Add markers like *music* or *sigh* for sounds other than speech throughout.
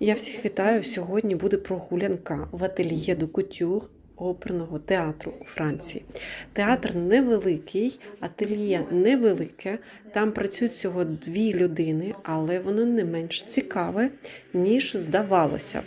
Я всіх вітаю. Сьогодні буде прогулянка в ательє до кутюр оперного театру у Франції. Театр невеликий, ательє невелике. Там працюють всього дві людини, але воно не менш цікаве, ніж здавалося б.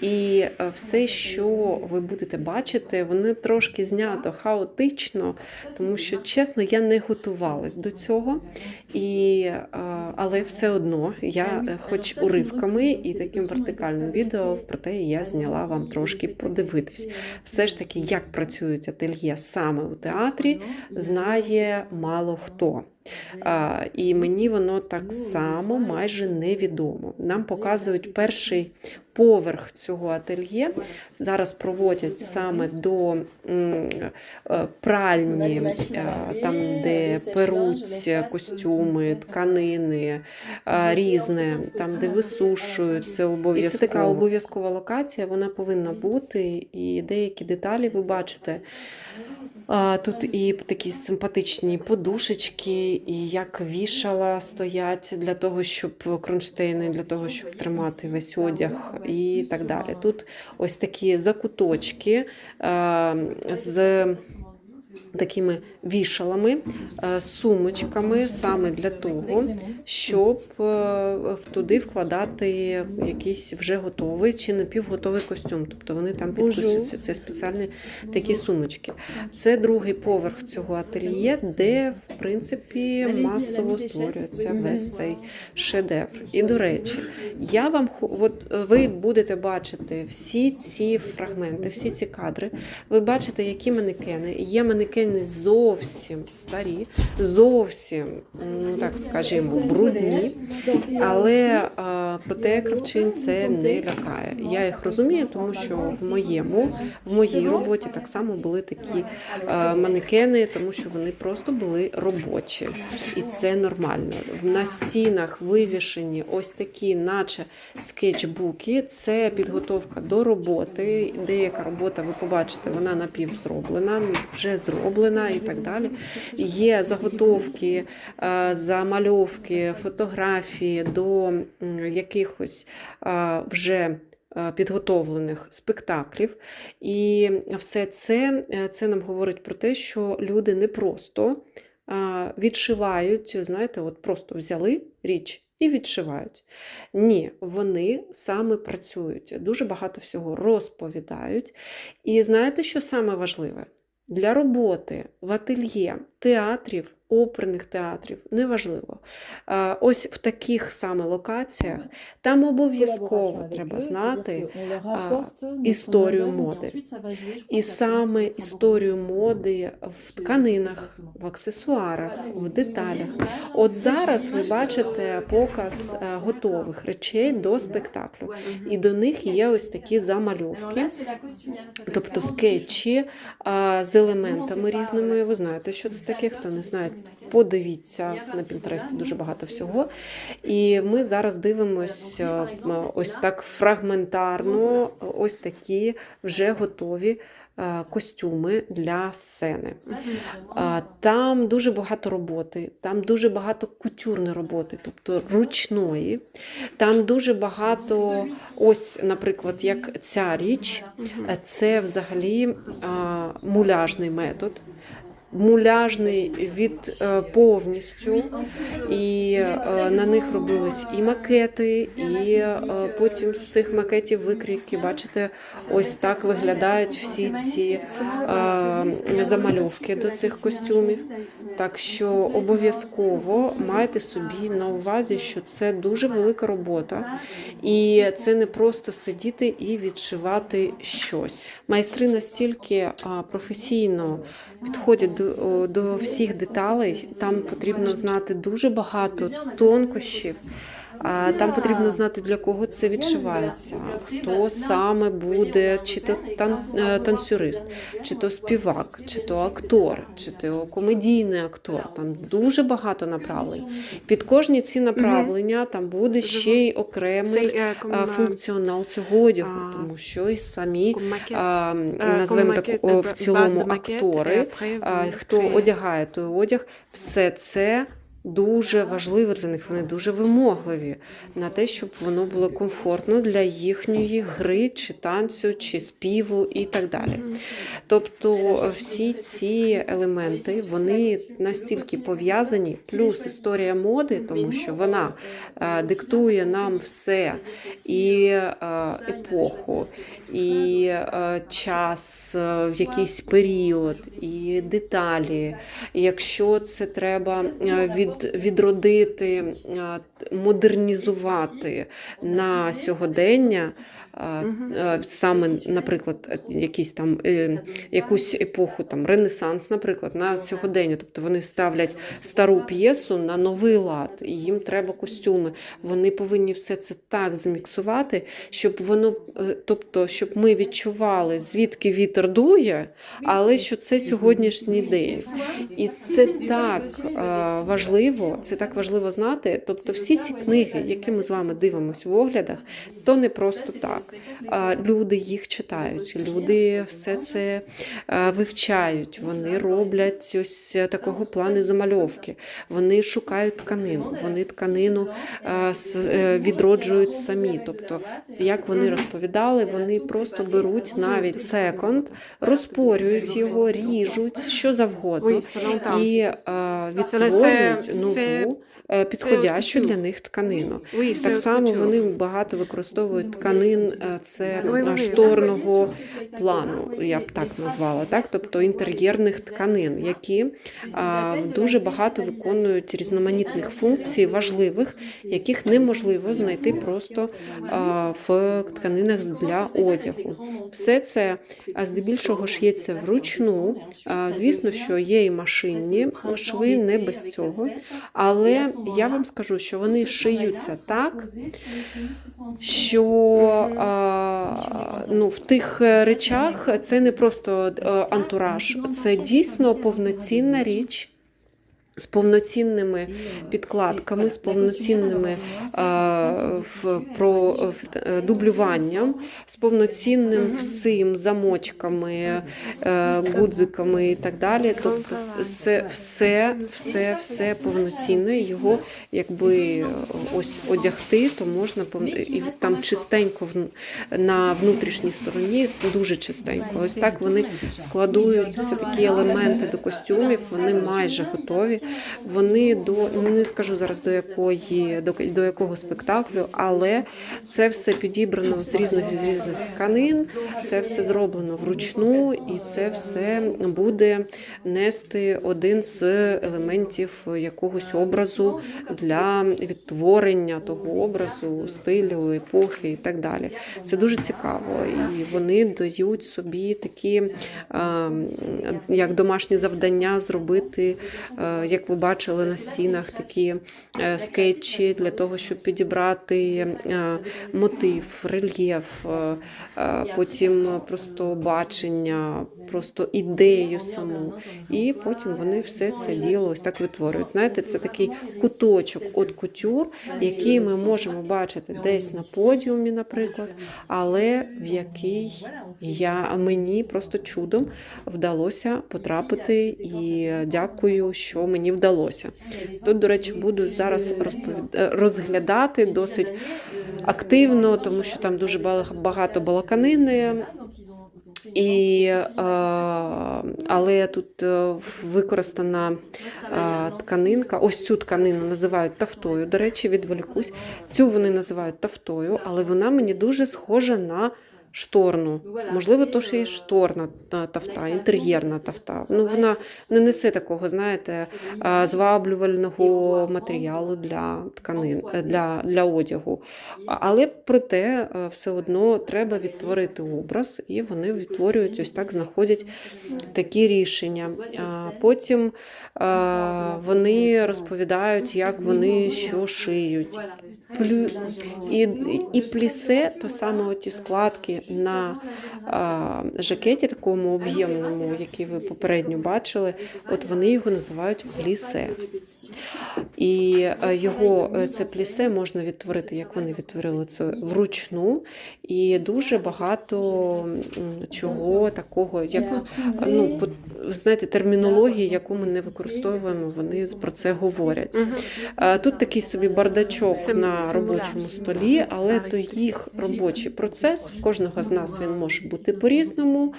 І е, все, що ви будете бачити, воно трошки знято хаотично, тому що, чесно, я не готувалась до цього. І, е, але все одно я, е, хоч уривками і таким вертикальним відео, проте я зняла вам трошки подивитись. Все ж таки, як працюють ательє саме у театрі, знає мало хто. А, і мені воно так само майже невідомо. Нам показують перший поверх цього ательє. Зараз проводять саме до е, пральні, е, там, де перуть костюми, тканини е, різне, там, де висушують, це обов'язково. І це така обов'язкова локація, вона повинна бути, і деякі деталі ви бачите. Тут і такі симпатичні подушечки, і як вішала стоять для того, щоб кронштейни, для того, щоб тримати весь одяг і так далі. Тут ось такі закуточки з такими вішалами, е, сумочками саме для того, щоб е, туди вкладати якийсь вже готовий чи напівготовий костюм. Тобто вони там підписуються. Це спеціальні такі сумочки. Це другий поверх цього ательє, де в принципі масово створюється весь цей шедевр. І до речі, я вам от е, ви будете бачити всі ці фрагменти, всі ці кадри. Ви бачите, які манекени. Є манекени зовсім старі, зовсім, так скажімо, брудні. Але проте кравчин це не лякає. Я їх розумію, тому що в моєму, в моїй роботі так само були такі манекени, тому що вони просто були робочі. І це нормально. На стінах вивішені ось такі, наче скетчбуки. Це підготовка до роботи. Деяка робота, ви побачите, вона напівзроблена, вже зроблена і так далі. Є заготовки, е, замальовки, фотографії до якихось е, вже е, підготовлених спектаклів. І все це, це нам говорить про те, що люди не просто відшивають, знаєте, от просто взяли річ. І відшивають. Ні, вони саме працюють, дуже багато всього розповідають. І знаєте, що саме важливе? Для роботи в ательє театрів, оперних театрів, неважливо. Ось в таких саме локаціях там обов'язково треба знати історію моди. І саме історію моди в тканинах, в аксесуарах, в деталях. От зараз ви бачите показ е, готових речей до спектаклю. І до них є ось такі замальовки, тобто скетчі з елементами різними. Ви знаєте, що це таке, хто не знає. Подивіться на Пінтересті дуже багато всього. І ми зараз дивимося ось так фрагментарно, ось такі вже готові е, костюми для сцени. Там дуже багато роботи, там дуже багато кутюрної роботи, тобто ручної. Там дуже багато, ось, наприклад, як ця річ, е, це взагалі муляжний метод. Муляжний від е, повністю, і е, на них робились і макети, і е, потім з цих макетів викрійки, бачите, ось так виглядають всі ці замальовки до цих костюмів. Так що обов'язково майте собі на увазі, що це дуже велика робота, і це не просто сидіти і відшивати щось. Майстри настільки професійно підходять до, до всіх деталей, там потрібно знати дуже багато тонкощів. Там потрібно знати, для кого це відшивається, хто саме буде, чи то тан, е, танцюрист, чи то співак, чи то актор, чи то комедійний актор. Там дуже багато направлень. Під кожні ці направлення там буде ще й окремий а, euh, функціонал цього одягу, тому що і самі Е, назвемо так е, в цілому актори, хто одягає той одяг, все це дуже важливе для них. Вони дуже вимогливі на те, щоб воно було комфортно для їхньої гри, чи танцю, чи співу і так далі. Тобто всі ці елементи вони настільки пов'язані, плюс історія моди, тому що вона е, диктує нам все і е, епоху, і е, час в якийсь період, і деталі. І якщо це треба е, від, відродити, е, модернізувати на сьогодення. Саме, наприклад, якісь там е, якусь епоху, там Ренесанс, наприклад, на сьогодення. Тобто вони ставлять стару п'єсу на новий лад, і їм треба костюми. Вони повинні все це так зміксувати, щоб воно, е, тобто, щоб ми відчували, звідки вітер дує, але що це сьогоднішній день. І це так важливо, це так важливо знати. Тобто, всі ці книги, які ми з вами дивимося в оглядах, то не просто так. Люди їх читають, люди все це вивчають, вони роблять ось такого плану замальовки. Вони шукають тканину, вони тканину е, відроджують самі. Тобто, як вони розповідали, вони просто беруть навіть секонд, розпорюють його, ріжуть, що завгодно, і відтворюють нову. Е, Підходящу для них тканину. Так само вони багато використовують тканин, е, це oui. шторного плану, я б так назвала, так? тобто інтер'єрних тканин, які дуже багато виконують різноманітних функцій, важливих, яких неможливо знайти просто в тканинах для одягу. Все це здебільшого шиється вручну. Звісно, що є і машинні шви, не без цього. Але я вам скажу, що вони шиються так, що ну, в тих е, речах це не просто е, антураж, це дійсно повноцінна річ. З повноцінними підкладками, з повноцінними а, в, про, в, е, дублюванням, з повноцінним всім замочками, е, гудзиками і так далі. Тобто це все, все, все повноцінне. Його якби ось одягти, то можна і там чистенько на внутрішній стороні, дуже чистенько. Ось так вони складують це такі елементи до костюмів. Вони майже готові. Вони до не скажу зараз до якої до, до якого спектаклю, але це все підібрано з різних з різних тканин. Це все зроблено вручну, і це все буде нести один з елементів якогось образу для відтворення того образу, стилю, епохи і так далі. Це дуже цікаво, і вони дають собі такі е, як домашні завдання зробити, е, як ви бачили на стінах, такі е, скетчі для того, щоб підібрати е, мотив, рельєф, е, потім просто бачення, просто ідею саму. І потім вони все це діло ось так витворюють. Знаєте, це такий куточок от кутюр, який ми можемо бачити десь на подіумі, наприклад, але в який я мені просто чудом вдалося потрапити, і дякую, що мені вдалося. Тут, до речі, буду зараз розповід... е, розглядати досить активно, тому що там дуже бага- багато балаканини. І, е, але тут е, використана тканинка. Ось цю тканину називають тафтою. До речі, відволікусь. Цю вони називають тафтою, але вона мені дуже схожа на шторну. Можливо, то що є шторна тафта, інтер'єрна тафта. Ну, вона не несе такого, знаєте, зваблювального матеріалу для тканин, е, для, для одягу. Але проте е, все одно треба відтворити образ, і вони відтворюють ось так, знаходять такі рішення. Потім вони розповідають, як вони що шиють. Плю... І, і плісе, то саме оті складки на жакеті, такому об'ємному, який ви попередньо бачили, от вони його називають плісе. І е, його е, це плісе можна відтворити, як вони відтворили це вручну. І дуже багато чого такого, як ну, знаєте, термінології, яку ми не використовуємо, вони про це говорять. Тут такий собі бардачок на робочому столі, але то їх робочий процес. В кожного з нас він може бути по-різному,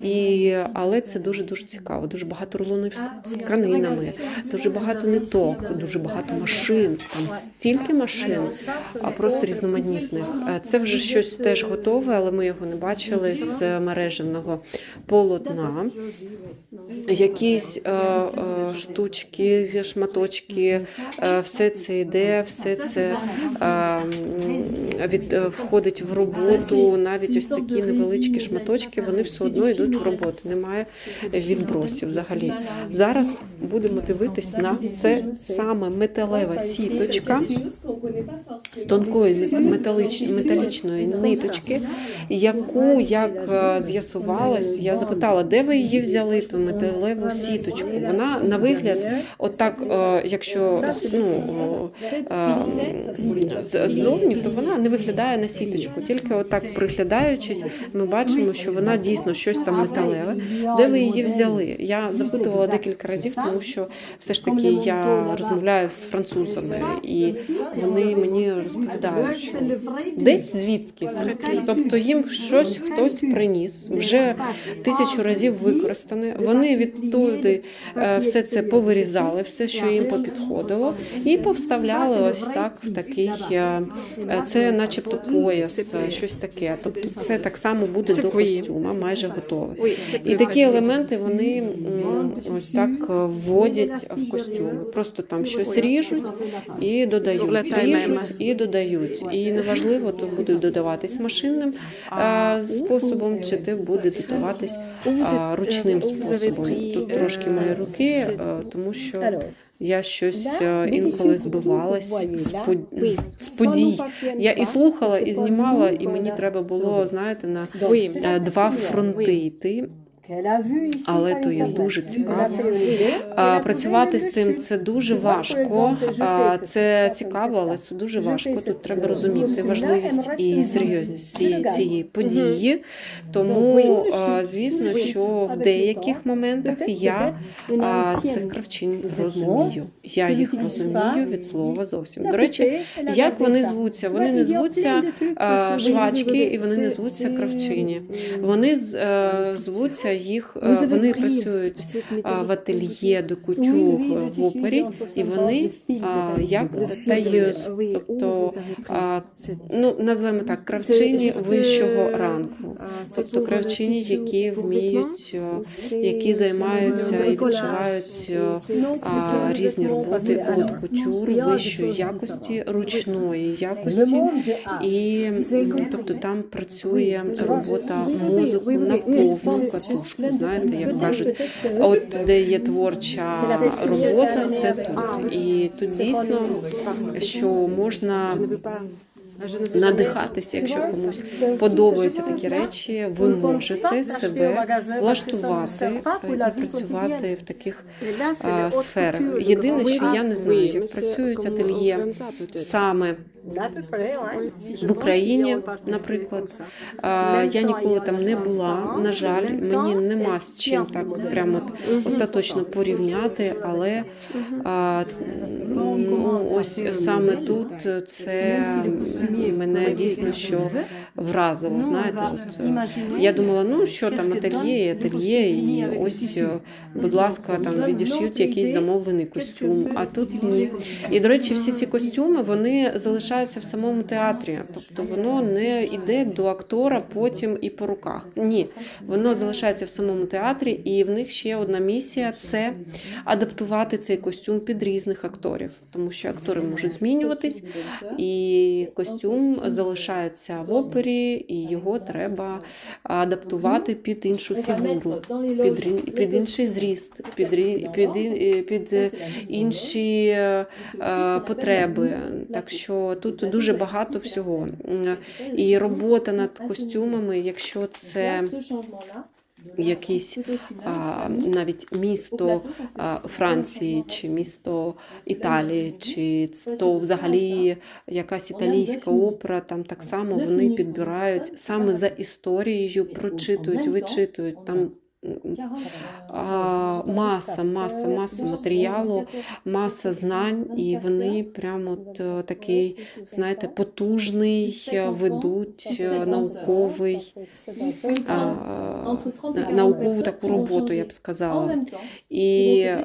і, але це дуже дуже цікаво. Дуже багато рулонів з тканинами, дуже багато ниток, дуже багато машин. Там стільки машин, а просто різноманітних. Е, Це вже щось теж готове, але ми його не бачили з мережевного полотна. Якісь е, е, штучки, шматочки, е, все це йде, все це е, від, е, входить в роботу. Навіть ось такі невеличкі шматочки, вони все одно йдуть в роботу. Немає відбросів взагалі. Зараз будемо дивитись на це саме металева сіточка з тонкої металич- металічної ниточки, яку, як е, з'ясувалось, я запитала, де ви її взяли, ту металеву сіточку. Вона на вигляд, отак, е, якщо ну, е, ззовні, то вона не виглядає на сіточку. Тільки отак приглядаючись, ми бачимо, що вона дійсно щось там металеве. Де ви її взяли? Я запитувала декілька разів, тому що все ж таки я розмовляю з французами, і вони мені розповідають, що десь звідкись. Тобто їм щось хтось приніс, вже тисячу разів використане. Вони відтуди е, все це повирізали, все, що їм попідходило, і повставляли ось так в такий, е, е, це начебто пояс, щось таке. Тобто це так само буде до костюма, майже готове. І такі елементи вони ось так вводять в костюми. Просто там щось ріжуть і додають, ріжуть і додають. І неважливо, то буде додаватись машинним е, способом, чи те буде додаватись ручним способом. Тут трошки мої руки, е, тому що я щось е, інколи збивалась з под- з подій. Я і слухала, і знімала, і мені треба було, знаєте, на два фронти йти. Але то є дуже цікаво. А, Працювати з тим це дуже важко. А, Це цікаво, але це дуже важко. Тут треба розуміти важливість і серйозність всієї цієї події. Тому, а, звісно, що в деяких моментах я а, цих кравчинь розумію. Я їх розумію від слова зовсім. До речі, як вони звуться? Вони не звуться а, швачки і вони не звуться кравчині. Вони е, звуться їх, е, вони працюють в ательє до кутюр в опері, і вони як таєз, тобто ну назвемо так, кравчині вищого ранку, тобто кравчині, які вміють, е, які займаються і відчувають е, різні роботи от кутюр вищої якості, ручної якості, і тобто там працює робота мозку на повну катушку. Знаєте, як кажуть, от де є творча робота, це тут. І тут дійсно, що можна надихатися, якщо комусь подобаються такі речі, ви можете себе влаштувати е, і працювати в таких а, сферах. Єдине, що я не знаю, як працюють ательє саме в Україні, наприклад. А, Я ніколи там не була. На жаль, мені нема з чим так прямо остаточно порівняти, але а, ну, ось саме тут це мене дійсно що вразило. Знаєте, от е, я думала, ну що там ательє, і ательє, і ось, е, будь ласка, там відіш'ють якийсь замовлений костюм. А тут ні. І до речі, всі ці костюми вони залишаються в самому театрі, тобто воно не йде до актора потім і по руках. Ні, воно залишається в самому театрі, і в них ще одна місія це адаптувати цей костюм під різних акторів, тому що актори можуть змінюватись, і костюм залишається в опері, і його треба адаптувати під іншу фігуру, під, під інший зріст, під, під, під інші е, потреби. Так що тут дуже багато всього. І робота над костюмами, якщо це якийсь а, навіть місто а, Франції чи місто Італії, чи то взагалі якась італійська опера, там так само вони підбирають саме за історією, прочитують, вичитують там. А, маса, маса, маса матеріалу, маса знань, і вони прямо от е, такий, знаєте, потужний е, ведуть е, науковий, а, наукову таку роботу, я б сказала. І е,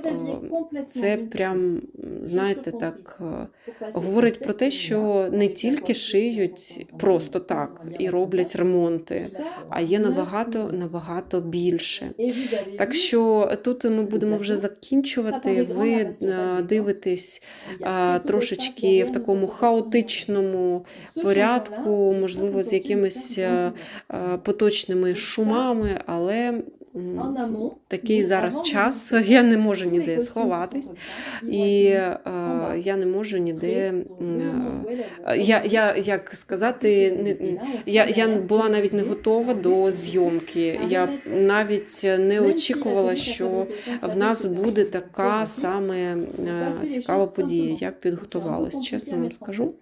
це прям, знаєте, так е, говорить про те, що не тільки шиють просто так і роблять ремонти, а є набагато набагато більше. Так що тут ми будемо вже закінчувати. Ви е, дивитесь трошечки в такому хаотичному порядку, можливо, з якимись е, е, поточними шумами, але такий зараз час, я не можу ніде сховатись, і е, я не можу ніде. е, Я, я як сказати, не, я, я була навіть не готова до зйомки. Я навіть не очікувала, що в нас буде така саме е, цікава подія. Я підготувалась, чесно вам скажу.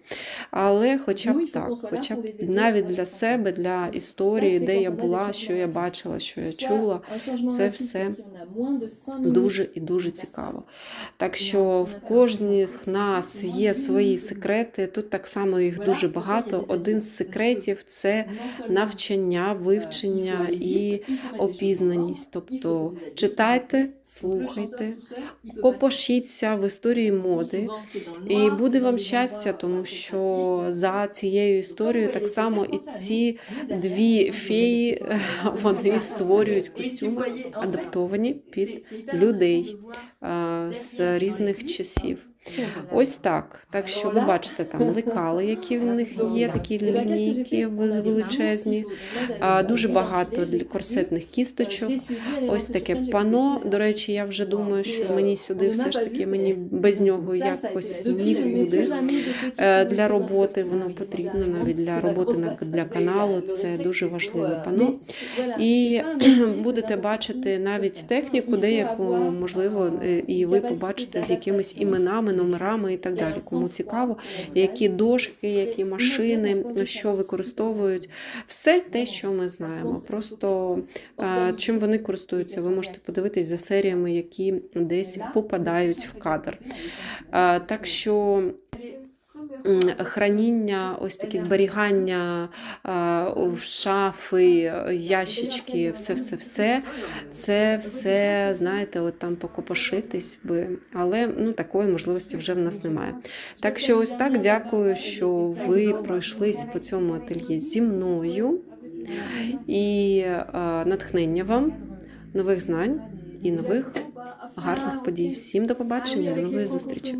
Але хоча б так, хоча б навіть для себе, для історії, де я була, що я бачила, що я чула, це все дуже і дуже цікаво. Так що в кожних нас є свої секрети. Тут так само їх дуже багато. Один з секретів це навчання, вивчення і опізнаність. Тобто читайте, слухайте, копошіться в історії моди, і буде вам щастя, тому що за цією історією так само і ці дві феї *laughs* вони створюють костюми, адаптовані під людей з різних часів. Ось так. Так що ви бачите там лекали, які в них є, такі лінійки величезні, дуже багато корсетних кісточок. Ось таке пано. До речі, я вже думаю, що мені сюди все ж таки мені без нього якось нікуди. Е, Для роботи воно потрібно навіть для роботи для каналу. Це дуже важливе пано. І *clears throat* будете бачити навіть техніку, деяку можливо, е, і ви побачите з якимись іменами, номерами і так далі. Кому цікаво, які дошки, які машини, що використовують, все те, що ми знаємо. Просто е, чим вони користуються, ви можете подивитись за серіями, які десь попадають в кадр. Е, Так що. Храніння, ось такі зберігання шафи, ящички, все, все, все. Це все, знаєте, от там покопошитись би, але ну такої можливості вже в нас немає. Так що, ось так дякую, що ви пройшлись по цьому ательє зі мною і натхнення вам, нових знань і нових гарних подій. Всім до побачення, до нової зустрічі.